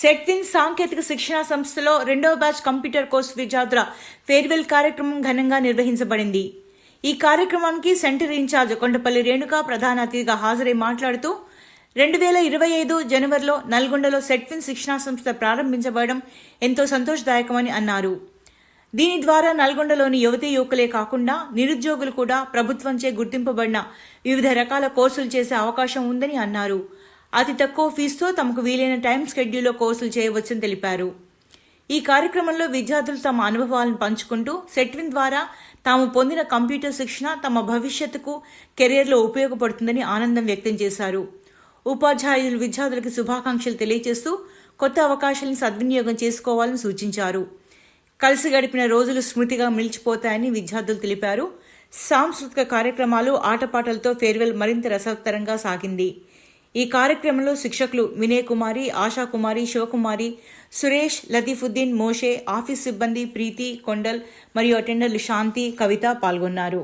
సెట్విన్ సాంకేతిక శిక్షణా సంస్థలో రెండవ బ్యాచ్ కంప్యూటర్ కోర్సు విద్యార్థుల ఫేర్వెల్ కార్యక్రమం ఘనంగా నిర్వహించబడింది. ఈ కార్యక్రమానికి సెంటర్ ఇన్ఛార్జ్ కొండపల్లి రేణుక ప్రధాన అతిథిగా హాజరై మాట్లాడుతూ రెండు వేల ఇరవై ఐదు జనవరిలో నల్గొండలో సెట్విన్ శిక్షణా సంస్థ ప్రారంభించబడడం ఎంతో సంతోషదాయకమని అన్నారు. దీని ద్వారా నల్గొండలోని యువతీ యువకులే కాకుండా నిరుద్యోగులు కూడా ప్రభుత్వంచే గుర్తింపబడిన వివిధ రకాల కోర్సులు చేసే అవకాశం ఉందని అన్నారు. అతి తక్కువ ఫీజుతో తమకు వీలైన టైం షెడ్యూల్లో కోర్సులు చేయవచ్చని తెలిపారు. ఈ కార్యక్రమంలో విద్యార్థులు తమ అనుభవాలను పంచుకుంటూ సెట్విన్ ద్వారా తాము పొందిన కంప్యూటర్ శిక్షణ తమ భవిష్యత్తుకు కెరీర్లో ఉపయోగపడుతుందని ఆనందం వ్యక్తం చేశారు. ఉపాధ్యాయులు విద్యార్థులకు శుభాకాంక్షలు తెలియజేస్తూ కొత్త అవకాశాలను సద్వినియోగం చేసుకోవాలని సూచించారు. కలిసి గడిపిన రోజులు స్మృతిగా మిలిచిపోతాయని విద్యార్థులు తెలిపారు. సాంస్కృతిక కార్యక్రమాలు ఆటపాటలతో ఫేర్వెల్ మరింత రసవత్తరంగా సాగింది. ఈ కార్యక్రమంలో శిక్షకులు వినయ్ కుమారి ఆశా కుమారి శివకుమారి సురేష్ లతీఫుద్దీన్ మోషే ఆఫీస్ సిబ్బంది ప్రీతి కొండల్ మరియు అటెండర్లు శాంతి కవిత పాల్గొన్నారు.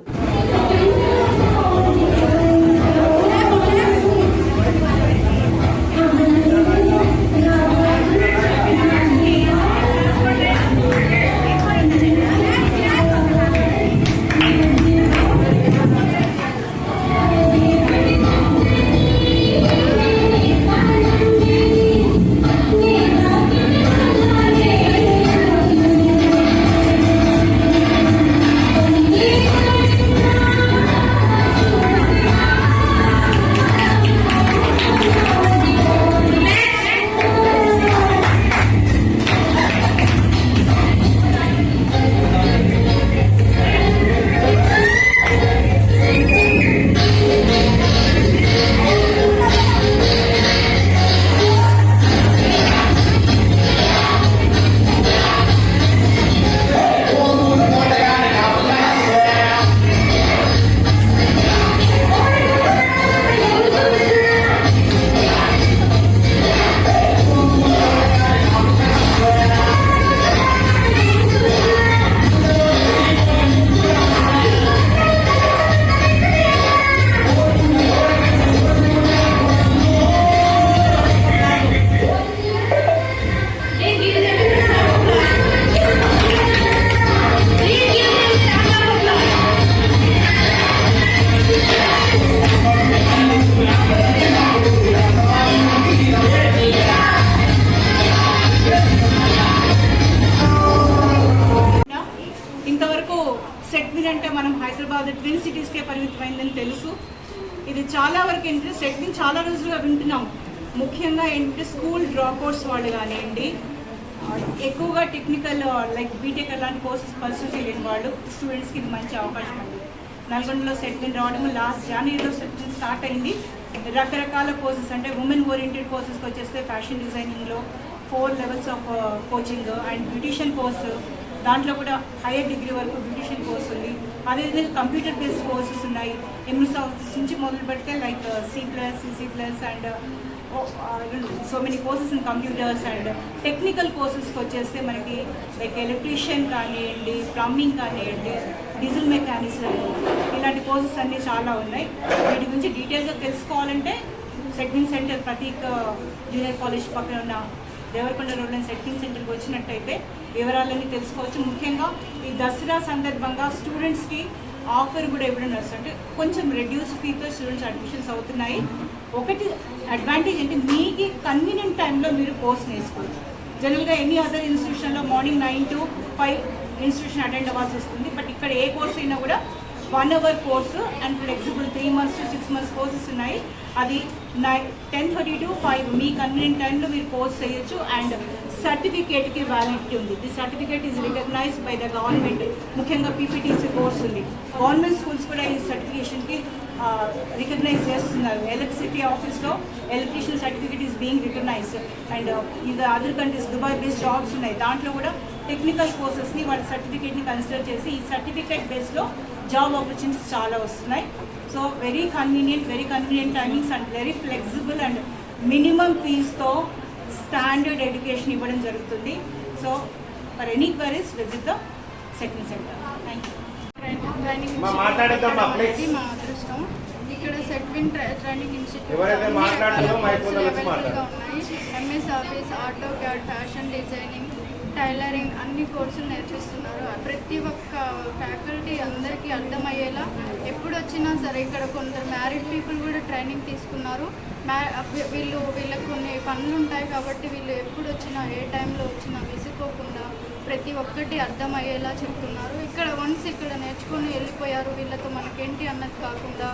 ఏంటంటే సెట్ చాలా రోజులుగా వింటున్నాం. ముఖ్యంగా ఏంటంటే స్కూల్ డ్రాప్ అవుట్స్ వాళ్ళు కానివ్వండి ఎక్కువగా టెక్నికల్ లైక్ బీటెక్ అలాంటి కోర్సెస్ పర్సూ చేయలేని వాళ్ళు స్టూడెంట్స్కి ఇది మంచి అవకాశం ఉంది. నల్గొండలో సెట్ రావడం లాస్ట్ జనవరిలో సెట్ స్టార్ట్ అయింది. రకరకాల కోర్సెస్ అంటే ఉమెన్ ఓరియంటెడ్ కోర్సెస్కి వచ్చేస్తే fashion డిజైనింగ్లో four levels of coaching and beautician course దాంట్లో కూడా హైయర్ డిగ్రీ వరకు బ్యూటిషియన్ కోర్స్ ఉంది. అదేవిధంగా కంప్యూటర్ బేస్డ్ కోర్సెస్ ఉన్నాయి. ఎంఎస్ ఆఫీస్ నుంచి మొదలు పెడితే like C plus C plus and so many courses in computers and technical కోర్సెస్కి వచ్చేస్తే మనకి లైక్ ఎలక్ట్రీషియన్ కానివ్వండి ప్లంబింగ్ కానివ్వండి డీజిల్ మెకానిక్స్ ఇలాంటి కోర్సెస్ అన్నీ చాలా ఉన్నాయి. వీటి గురించి డీటెయిల్గా తెలుసుకోవాలంటే segment centre Prateek junior college పక్కన ఉన్న దేవరకొండ రోడ్ అండ్ సెట్టింగ్ సెంటర్కి వచ్చినట్టయితే వివరాలన్నీ తెలుసుకోవచ్చు. ముఖ్యంగా ఈ దసరా సందర్భంగా స్టూడెంట్స్కి ఆఫర్ కూడా ఇవ్వడం అంటే కొంచెం రెడ్యూస్ ఫీతో స్టూడెంట్స్ అడ్మిషన్స్ అవుతున్నాయి. ఒకటి అడ్వాంటేజ్ అంటే మీకు కన్వీనియంట్ టైంలో మీరు కోర్స్ నేర్చుకోవచ్చు. జనరల్గా any other ఇన్స్టిట్యూషన్లో morning nine to five institution attend అవ్వాల్సి వస్తుంది. బట్ ఇక్కడ ఏ కోర్స్ అయినా కూడా one hour course and flexible three months to six months courses ఉన్నాయి. అది nine ten thirty to five me convenient టైంలో మీరు కోర్స్ చేయొచ్చు అండ్ సర్టిఫికేట్కి వ్యాలిడిటీ ఉంది. The certificate is recognise by the government ముఖ్యంగా పీపీటీసీ కోర్స్ ఉంది. గవర్నమెంట్ స్కూల్స్ కూడా ఈ సర్టిఫికేషన్కి రికగ్నైజ్ చేస్తున్నారు. ఎలక్ట్రిసిటీ ఆఫీస్లో electrician certificate is being recognised and ఇది other countries Dubai based jobs ఉన్నాయి. దాంట్లో కూడా టెక్నికల్ కోర్సెస్ని వాళ్ళ సర్టిఫికేట్ని కన్సిడర్ చేసి ఈ సర్టిఫికేట్ బేస్లో జాబ్ ఆపర్చునిటీస్ చాలా వస్తున్నాయి. So very convenient very convenient timings and very flexible and minimum ఫీజ్తో standard education ఇవ్వడం జరుగుతుంది. So for any queries visit the second centre thank you మా అదృష్టం. ఇక్కడ సెట్విన్ ట్రైనింగ్ ఇన్స్టిట్యూట్. ఉన్నాయి. MS Office auto CAD fashion designing tailoring అన్ని కోర్సులు నేర్పిస్తున్నారు. ప్రతి ఒక్క ఫ్యాకల్టీ అందరికీ అర్థమయ్యేలా ఎప్పుడు వచ్చినా సరే ఇక్కడ కొందరు మ్యారీడ్ పీపుల్ కూడా ట్రైనింగ్ తీసుకున్నారు. మ్యా వీళ్ళు వీళ్ళకి కొన్ని పనులు ఉంటాయి కాబట్టి వీళ్ళు ఎప్పుడు వచ్చినా ఏ టైంలో వచ్చినా విసుకోకుండా ప్రతి ఒక్కటి అర్థమయ్యేలా చెప్తున్నారు. ఇక్కడ నేర్చుకుని నేర్చుకొని వెళ్ళిపోయారు. వీళ్ళతో మనకేంటి అన్నది కాకుండా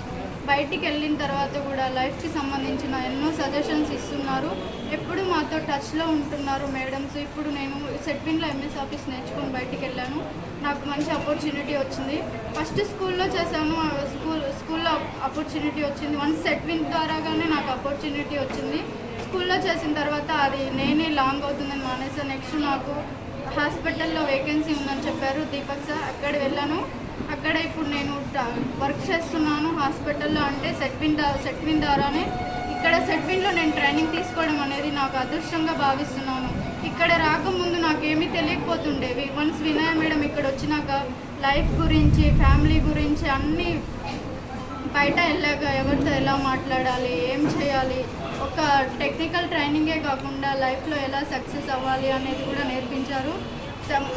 బయటికి వెళ్ళిన తర్వాత కూడా లైఫ్కి సంబంధించిన ఎన్నో సజెషన్స్ ఇస్తున్నారు. ఎప్పుడు మాతో టచ్లో ఉంటున్నారు మేడమ్స్. ఇప్పుడు నేను సెట్విన్లో ఎంఎస్ ఆఫీస్ నేర్చుకొని బయటికి వెళ్ళాను. నాకు మంచి ఆపర్చునిటీ వచ్చింది. ఫస్ట్ స్కూల్లో చేశాను. ఆ స్కూల్ స్కూల్లో ఆపర్చునిటీ వచ్చింది. వన్స్ సెట్విన్ ద్వారాగానే నాకు ఆపర్చునిటీ వచ్చింది. స్కూల్లో చేసిన తర్వాత అది నేనే లాంగ్ అవుతుందని మానేసా. నెక్స్ట్ నాకు హాస్పిటల్లో వేకెన్సీ ఉందని చెప్పారు దీపక్ సార్. అక్కడ వెళ్ళాను. అక్కడ ఇప్పుడు నేను వర్క్ చేస్తున్నాను హాస్పిటల్లో అంటే సెట్విన్ సెట్విన్ ద్వారానే. ఇక్కడ సెట్విన్లో నేను ట్రైనింగ్ తీసుకోవడం అనేది నాకు అదృష్టంగా భావిస్తున్నాను. ఇక్కడ రాకముందు నాకేమీ తెలియకపోతుండేవి. వన్స్ వినయ మేడం ఇక్కడ వచ్చినాక లైఫ్ గురించి ఫ్యామిలీ గురించి అన్నీ బయట వెళ్ళాక ఎవరితో ఎలా మాట్లాడాలి ఏం చేయాలి ఒక టెక్నికల్ ట్రైనింగే కాకుండా లైఫ్లో ఎలా సక్సెస్ అవ్వాలి అనేది కూడా నేర్పించారు.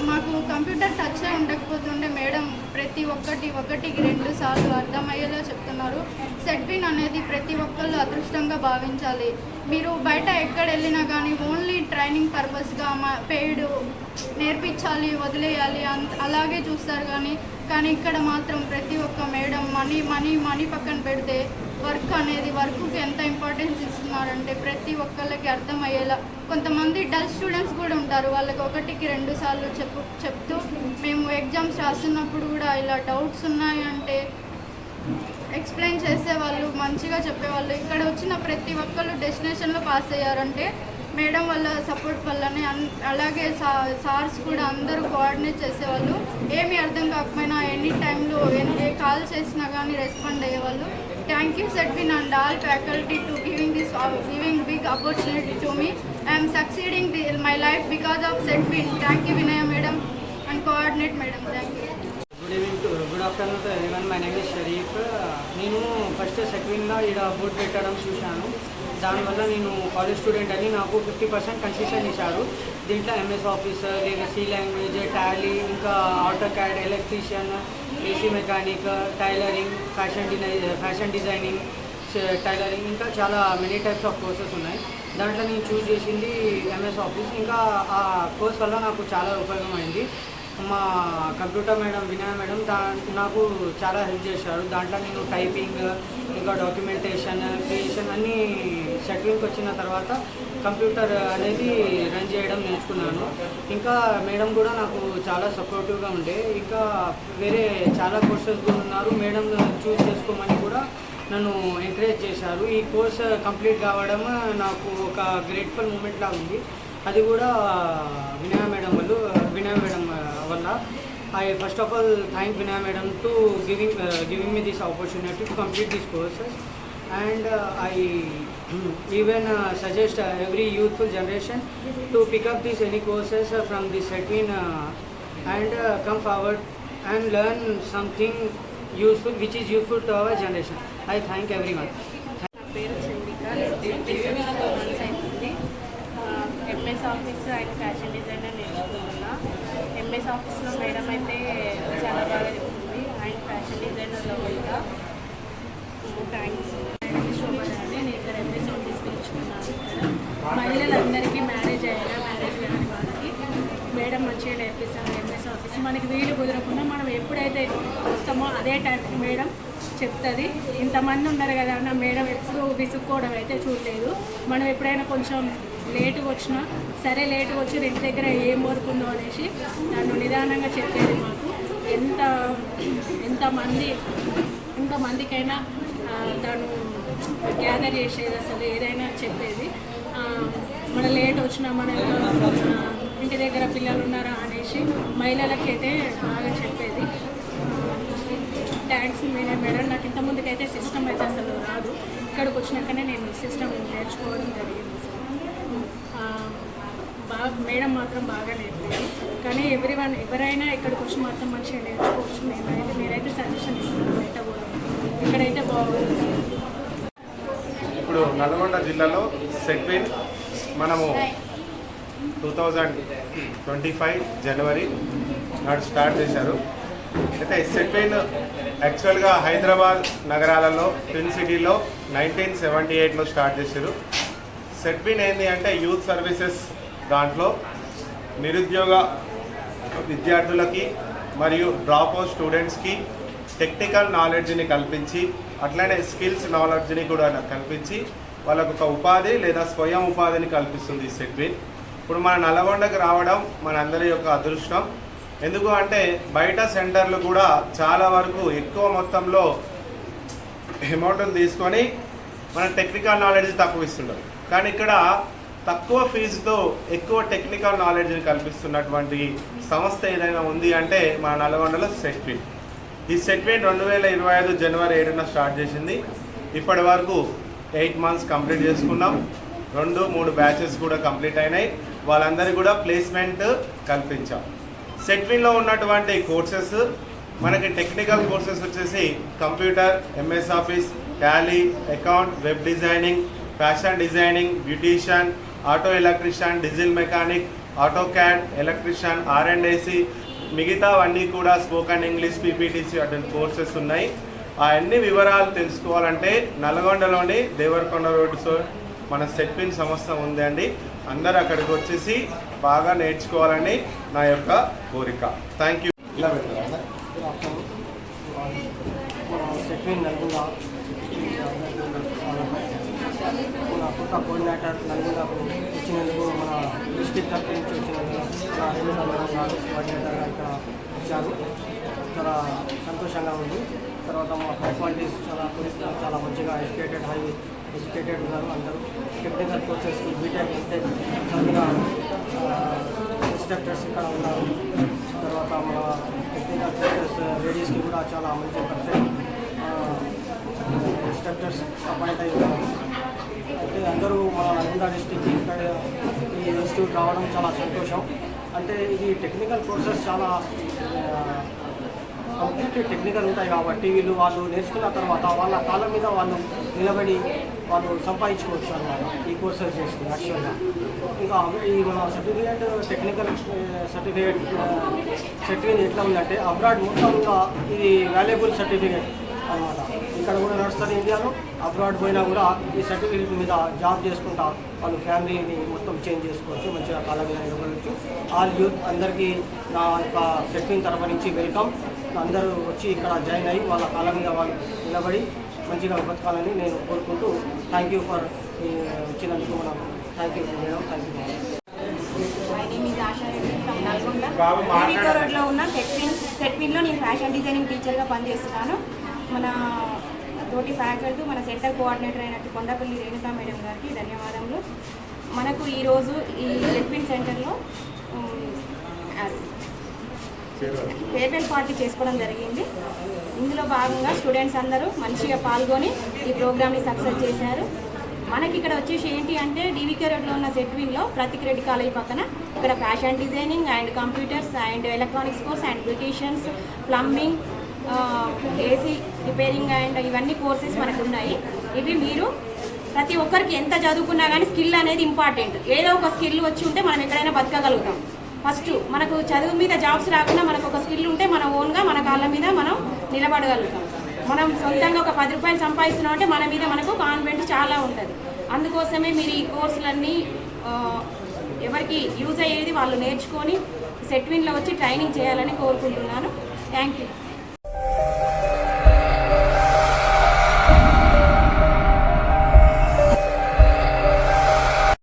మాకు కంప్యూటర్ టచ్ ఉండకపోతుండే మేడం ప్రతి ఒక్కటి ఒకటికి రెండు సార్లు అర్థమయ్యేలా చెప్తున్నారు. సెట్విన్ అనేది ప్రతి ఒక్కళ్ళు అదృష్టంగా భావించాలి. మీరు బయట ఎక్కడ వెళ్ళినా కానీ ఓన్లీ ట్రైనింగ్ పర్పస్గా మా పెయిడ్ నేర్పించాలి వదిలేయాలి అంత అలాగే చూస్తారు కానీ కానీ ఇక్కడ మాత్రం ప్రతి ఒక్క మేడం మనీ మనీ మనీ పక్కన పెడితే వర్క్ అనేది వర్క్కి ఎంత ఇంపార్టెన్స్ ఇస్తున్నారంటే ప్రతి ఒక్కళ్ళకి అర్థమయ్యేలా. కొంతమంది డల్ స్టూడెంట్స్ కూడా ఉంటారు. వాళ్ళకి ఒకటికి రెండు సార్లు చెప్పు చెప్తూ మేము ఎగ్జామ్స్ రాస్తున్నప్పుడు కూడా ఇలా డౌట్స్ ఉన్నాయంటే ఎక్స్ప్లెయిన్ చేసేవాళ్ళు మంచిగా చెప్పేవాళ్ళు. ఇక్కడ వచ్చిన ప్రతి ఒక్కళ్ళు డెస్టినేషన్లో పాస్ అయ్యారంటే మేడం వాళ్ళ సపోర్ట్ వల్లనే అన్ అలాగే సా సార్స్ కూడా అందరూ కోఆర్డినేట్ చేసేవాళ్ళు. ఏమీ అర్థం కాకపోయినా ఎనీ టైంలో ఏ కాల్ చేసినా కానీ రెస్పాండ్ అయ్యేవాళ్ళు. Thank you Setwin and all faculty to giving this giving big opportunity to me I'm succeeding the my life because of Setwin thank you Vinaya madam and coordinate madam thank you good evening good afternoon to my name is Sharif నేను first సెకండ్లో ఇక్కడ board పెట్టడం చూశాను. దానివల్ల నేను college student అని నాకు fifty percent concession ఇచ్చారు. దీంట్లో ఎంఎస్ ఆఫీసర్ లేదా సి లాంగ్వేజ్ టాలీ ఇంకా auto CAD electrician AC mechanic tailoring fashion డిజై fashion designing tailoring ఇంకా చాలా మెనీ టైప్స్ ఆఫ్ కోర్సెస్ ఉన్నాయి. దాంట్లో నేను చూస్ చేసింది ఎంఎస్ ఆఫీస్ ఇంకా ఆ కోర్స్ వల్ల నాకు చాలా ఉపయోగమైంది మా కంప్యూటర్ మేడం వినయ మేడం దా నాకు చాలా హెల్ప్ చేశారు. దాంట్లో నేను టైపింగ్ ఇంకా డాక్యుమెంటేషన్ క్రియేషన్ అన్నీ సెటిల్కి వచ్చిన తర్వాత కంప్యూటర్ అనేది రన్ చేయడం నేర్చుకున్నాను. ఇంకా మేడం కూడా నాకు చాలా సపోర్టివ్గా ఉండే. ఇంకా వేరే చాలా కోర్సెస్ కూడా ఉన్నారు. మేడం చూస్ చేసుకోమని కూడా నన్ను ఎంకరేజ్ చేశారు. ఈ కోర్స్ కంప్లీట్ కావడం నాకు ఒక గ్రేట్ఫుల్ మూమెంట్ ఉంది. అది కూడా వినయ మేడం వాళ్ళు వినయ మేడం వల్ల. I first of all thank Vinaya madam to giving giving me this opportunity to complete this courses and I even uh, suggest uh, every youthful generation to pick up these any courses uh, from the Setwin uh, and uh, come forward and learn something useful which is useful to our generation. I thank everyone. నా పేరు చంద్రిక నేను two months అవుతుంది MS office and fashion designer నేర్చుకుంటున్నా MS ఆఫీస్లో madam అయితే చాలా బాగా చెప్తుంది అండ్ ఫ్యాషన్ డిజైనర్లో కూడా మనకి వీలు కుదరకుండా మనం ఎప్పుడైతే వస్తామో అదే టైంకి మేడం చెప్తుంది. ఇంతమంది ఉన్నారు కదా అన్న మేడం ఎప్పుడు విసుక్కోవడం అయితే చూడలేదు. మనం ఎప్పుడైనా కొంచెం లేటుగా వచ్చినా సరే లేటుగా వచ్చి ఇంటి దగ్గర ఏం కోరుకుందో అనేసి నన్ను నిదానంగా చెప్పేది మాకు. ఎంత ఎంతమంది ఎంతమందికైనా తను గ్యాదర్ చేసేది అసలు ఏదైనా చెప్పేది. మన లేట్ వచ్చినా మన ఇంటి దగ్గర పిల్లలు ఉన్నారా అనేసి మహిళలకైతే బాగా చెప్పేది. థ్యాంక్స్ మేనే మేడం. నాకు ఇంత ముందుకైతే సిస్టమ్ అయితే అసలు రాదు. ఇక్కడికి వచ్చినాకనే నేను సిస్టమ్ నేర్చుకోవడం జరిగింది. బాగా మేడం మాత్రం బాగా నేర్పింది. కానీ ఎవరి వన్ ఎవరైనా ఇక్కడికి వచ్చి మాత్రం మంచిగా నేర్చుకోవచ్చు. నేనైతే నేనైతే సజెషన్ ఇస్తాను బయట కూడా ఇక్కడైతే బాగుంది. ఇప్పుడు నల్గొండ జిల్లాలో సెట్విన్ మనము టూ థౌజండ్ ట్వంటీ ఫైవ్ జనవరి నాడు స్టార్ట్ చేశారు అయితే సెట్విన్ యాక్చువల్గా హైదరాబాద్ నగరాలలో ట్విన్ సిటీలో నైన్టీన్ సెవెంటీ ఎయిట్లో స్టార్ట్ చేశారు. సెట్విన్ ఏంటి అంటే యూత్ సర్వీసెస్ దాంట్లో నిరుద్యోగ విద్యార్థులకి మరియు డ్రాప్ అవుట్ స్టూడెంట్స్కి టెక్నికల్ నాలెడ్జ్ని కల్పించి అట్లనే స్కిల్స్ నాలెడ్జ్ని కూడా కల్పించి వాళ్ళకు ఒక ఉపాధి లేదా స్వయం ఉపాధిని కల్పిస్తుంది ఈ సెట్విన్ ఇప్పుడు మన నల్గొండకు రావడం మనందరి యొక్క అదృష్టం. ఎందుకు అంటే బయట సెంటర్లు కూడా చాలా వరకు ఎక్కువ మొత్తంలో అమౌంట్ని తీసుకొని మన టెక్నికల్ నాలెడ్జ్ తక్కువ ఇస్తుంటారు కానీ ఇక్కడ తక్కువ ఫీజుతో ఎక్కువ టెక్నికల్ నాలెడ్జ్ని కల్పిస్తున్నటువంటి సంస్థ ఏదైనా ఉంది అంటే మన నల్గొండలో సెట్విన్ ఈ సెట్విన్ రెండు వేల ఇరవై ఐదు జనవరి ఏడున స్టార్ట్ చేసింది. ఇప్పటి వరకు ఎయిట్ మంత్స్ కంప్లీట్ చేసుకున్నాం. రెండు మూడు బ్యాచెస్ కూడా కంప్లీట్ అయినాయి. వాళ్ళందరికీ కూడా ప్లేస్మెంట్ కల్పించాం. సెట్విన్లో ఉన్నటువంటి కోర్సెస్ మనకి టెక్నికల్ కోర్సెస్ వచ్చేసి computer MS Office Tally account web designing fashion designing beautician auto electrician diesel mechanic auto CAD electrician or and AC మిగతావన్నీ కూడా స్పోకన్ ఇంగ్లీష్ పీపీటీసీ అటువంటి కోర్సెస్ ఉన్నాయి. ఆ అన్ని వివరాలు తెలుసుకోవాలంటే నల్గొండలోని దేవరకొండ రోడ్ సో మన సెట్పిన్ సంస్థ ఉంది అండి అందరు అక్కడికి వచ్చేసి బాగా నేర్చుకోవాలని నా యొక్క కోరిక. థ్యాంక్ యూ ఇలా పెట్టారా సెట్విన్ నల్గొండ మన కొత్త కోఆర్డినేటర్ నల్గొండకు వచ్చినందుకు మన డిస్టిక్ తరఫు నుంచి వచ్చినందుకు మన రేణుకా మేడం గారు కోఆర్డినేటర్గా ఇక్కడ వచ్చారు. చాలా సంతోషంగా ఉంది. తర్వాత మా పర్సనాలిటీస్ చాలా curriculum చాలా మంచిగా ఎడ్యుకేటెడ్ హై ఎడ్యుకేటెడ్ ఉన్నారు అందరూ. టెక్నికల్ కోర్సెస్ బీటెక్ ఎంటెక్ చదివిన ఇన్స్ట్రక్టర్స్ ఇక్కడ ఉన్నారు. తర్వాత మన టెక్నికల్ కోర్సెస్ లేడీస్కి కూడా చాలా మంచి పర్ఫెక్ట్ ఇన్స్ట్రక్టర్స్ అపాయింట్ అయ్యారు. ఉన్నారు అయితే అందరూ మన నల్గొండ డిస్టిక్ ఇక్కడ ఈ ఇన్స్టిట్యూట్ రావడం చాలా సంతోషం. అంటే ఇది టెక్నికల్ కోర్సెస్ చాలా కంప్లీట్ టెక్నికల్ ఉంటాయి కాబట్టి వీళ్ళు వాళ్ళు నేర్చుకున్న తర్వాత వాళ్ళ కాళ్ళ మీద వాళ్ళు నిలబడి వాళ్ళు సంపాదించుకోవచ్చు అన్నమాట ఈ కోర్సెస్ చేసి యాక్చువల్గా. ఇంకా ఈ మన సర్టిఫికేట్ టెక్నికల్ సర్టిఫికేట్ సర్టిఫికేట్ ఎట్లా ఉందంటే అబ్రాడ్ మొత్తంగా ఇది వాల్యుబుల్ సర్టిఫికేట్ అన్నమాట. ఇక్కడ కూడా నడుస్తుంది ఇండియాలో. అబ్రాడ్ పోయినా కూడా ఈ సర్టిఫికేట్ మీద జాబ్ చేసుకుంటా వాళ్ళు ఫ్యామిలీని మొత్తం చేంజ్ చేసుకోవచ్చు మంచిగా కాలంగా మీద నిలబడవచ్చు ఆల్ యూత్ అందరికీ నా యొక్క సెట్టింగ్ తరఫు నుంచి వెల్కమ్. అందరూ వచ్చి ఇక్కడ జాయిన్ అయ్యి వాళ్ళ కాలం మీద వాళ్ళు నిలబడి మంచిగా బతకాలని నేను కోరుకుంటూ థ్యాంక్ యూ ఫర్ ఇచ్చినందుకు మనం thank you madam thank you Nalgonda రోడ్లో ఉన్న సెట్విన్ సెట్విన్లో నేను ఫ్యాషన్ డిజైనింగ్ టీచర్గా పనిచేస్తున్నాను. మన తోటి ఫ్యాకల్టీ మన సెంటర్ కోఆర్డినేటర్ అయినట్టు కొండపల్లి రేణుకా మేడం గారికి ధన్యవాదములు. మనకు ఈరోజు ఈ సెట్విన్ సెంటర్లో ఫేర్వెల్ పార్టీ చేసుకోవడం జరిగింది. ఇందులో భాగంగా స్టూడెంట్స్ అందరూ మంచిగా పాల్గొని ఈ ప్రోగ్రామ్ని సక్సెస్ చేశారు. మనకి ఇక్కడ వచ్చేసి ఏంటి అంటే డివికే రోడ్లో ఉన్న సెట్విన్లో ప్రతి రెడ్డి కాలేజ్ పక్కన ఇక్కడ fashion designing and computers and electronics course and beauticians plumbing AC repairing and ఇవన్నీ కోర్సెస్ మనకు ఉన్నాయి. ఇవి మీరు ప్రతి ఒక్కరికి ఎంత చదువుకున్నా కానీ స్కిల్ అనేది ఇంపార్టెంట్ ఏదో ఒక స్కిల్ వచ్చి ఉంటే మనం ఎక్కడైనా బతకగలుగుతాం. ఫస్ట్ మనకు చదువు మీద జాబ్స్ రాకుండా మనకు ఒక స్కిల్ ఉంటే మన ఓన్గా మన కాళ్ళ మీద మనం నిలబడగలుగుతాం. మనం సొంతంగా ఒక పది రూపాయలు సంపాదిస్తున్నాం అంటే మన మీద మనకు కాన్ఫిడెంట్ చాలా ఉంటుంది. అందుకోసమే మీరు ఈ కోర్సులన్నీ ఎవరికి యూజ్ అయ్యేది వాళ్ళు నేర్చుకొని సెట్విన్లో వచ్చి ట్రైనింగ్ చేయాలని కోరుకుంటున్నాను. Thank you.